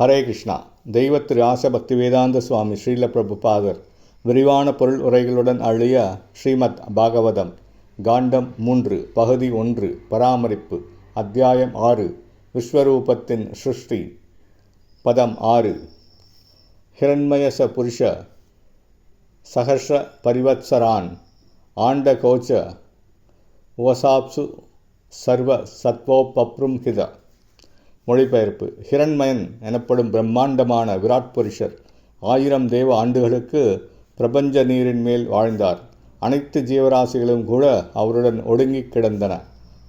ஹரே கிருஷ்ணா. தெய்வ திரு ஆசபக்தி வேதாந்த சுவாமி ஸ்ரீல பிரபுபாதர் விரிவான பொருள் உரைகளுடன் அழிய ஸ்ரீமத் பாகவதம் காண்டம் மூன்று பகுதி ஒன்று பராமரிப்பு அத்தியாயம் ஆறு விஸ்வரூபத்தின் சிருஷ்டி பதம் ஆறு. ஹிரண்மயச புருஷ சஹர்ஷ பரிவத்சரான் ஆண்ட கோச்ச ஓசாப்சு சர்வ சத்வோபப்ரும் ஹித மொழிபெயர்ப்பு. ஹிரண்மயன் எனப்படும் பிரம்மாண்டமான விராட் புருஷர் ஆயிரம் தேவ ஆண்டுகளுக்கு பிரபஞ்ச நீரின் மேல் வாழ்ந்தார். அனைத்து ஜீவராசிகளும் கூட அவருடன் ஒடுங்கி கிடந்தன.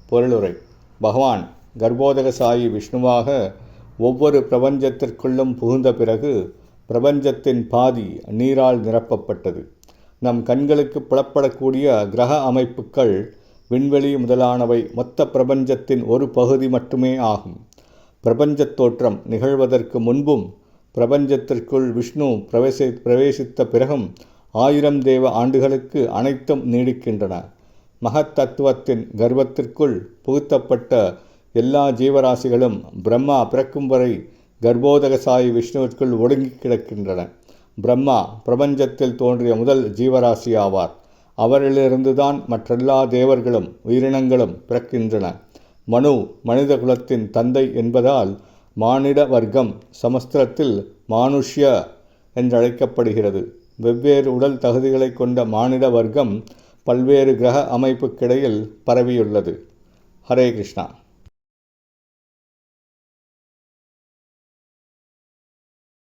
பொருளுரை. பகவான் கர்ப்போதகசாயி விஷ்ணுவாக ஒவ்வொரு பிரபஞ்சத்திற்குள்ளும் புகுந்த பிறகு பிரபஞ்சத்தின் பாதி நீரால் நிரப்பப்பட்டது. நம் கண்களுக்கு புலப்படக்கூடிய கிரக அமைப்புகள் விண்வெளி முதலானவை மொத்த பிரபஞ்சத்தின் ஒரு பகுதி மட்டுமே ஆகும். பிரபஞ்சத் தோற்றம் நிகழ்வதற்கு முன்பும் பிரபஞ்சத்திற்குள் விஷ்ணு பிரவேசி பிரவேசித்த பிறகும் ஆயிரம் தேவ ஆண்டுகளுக்கு அனைத்தும் நீடிக்கின்றன. மகத் தத்துவத்தின் கர்ப்பத்திற்குள் புகுத்தப்பட்ட எல்லா ஜீவராசிகளும் பிரம்மா பிறக்கும் வரை கர்ப்போதகசாயி விஷ்ணுவிற்குள் ஒடுங்கி கிடக்கின்றன. பிரம்மா பிரபஞ்சத்தில் தோன்றிய முதல் ஜீவராசி ஆவார் அவரிலிருந்துதான் மற்றெல்லா தேவர்களும் உயிரினங்களும் பிறக்கின்றன. மனு மனித குலத்தின் தந்தை என்பதால் மானிட வர்க்கம் சமஸ்திரத்தில் மானுஷ்ய என்றழைக்கப்படுகிறது. வெவ்வேறு உடல் தகுதிகளை கொண்ட மானிட வர்க்கம் பல்வேறு கிரக அமைப்புக்கிடையில் பரவியுள்ளது. ஹரே கிருஷ்ணா.